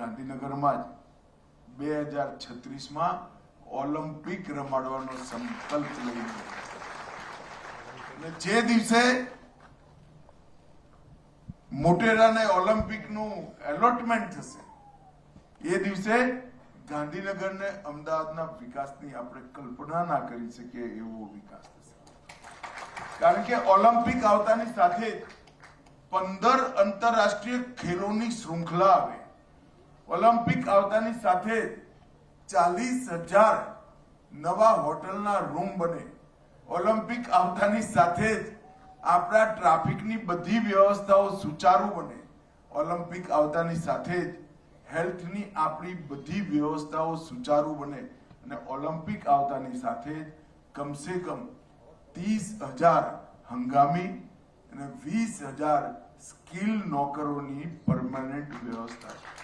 ગાંધીનગરમાં જ બે હજાર છત્રીસમાં ઓલિમ્પિક રમાડવાનો સંકલ્પ લઈ જે દિવસે મોટેરાને ઓલિમ્પિકનું એલોટમેન્ટ થશે, એ દિવસે ગાંધીનગરને અમદાવાદના વિકાસની આપણે કલ્પના ના કરી શકીએ એવો વિકાસ થશે. કારણ કે ઓલિમ્પિક આવતાની સાથે પંદર આંતરરાષ્ટ્રીય ખેલોની શૃંખલા આવે. ઓલિમ્પિક આવતાની સાથે ચાલીસ હજાર નવા હોટલના રૂમ બને. ઓલિમ્પિક આવતાની સાથે જ આપણા ટ્રાફિકની બધી વ્યવસ્થાઓ સુચારુ બને. ઓલિમ્પિક આવતાની સાથે જ હેલ્થની આપણી બધી વ્યવસ્થાઓ સુચારુ બને અને ઓલિમ્પિક આવતાની સાથે કમસે કમ ત્રીસ હજાર હંગામી અને વીસ હજાર સ્કિલ નોકરોની પરમાનન્ટ વ્યવસ્થા છે.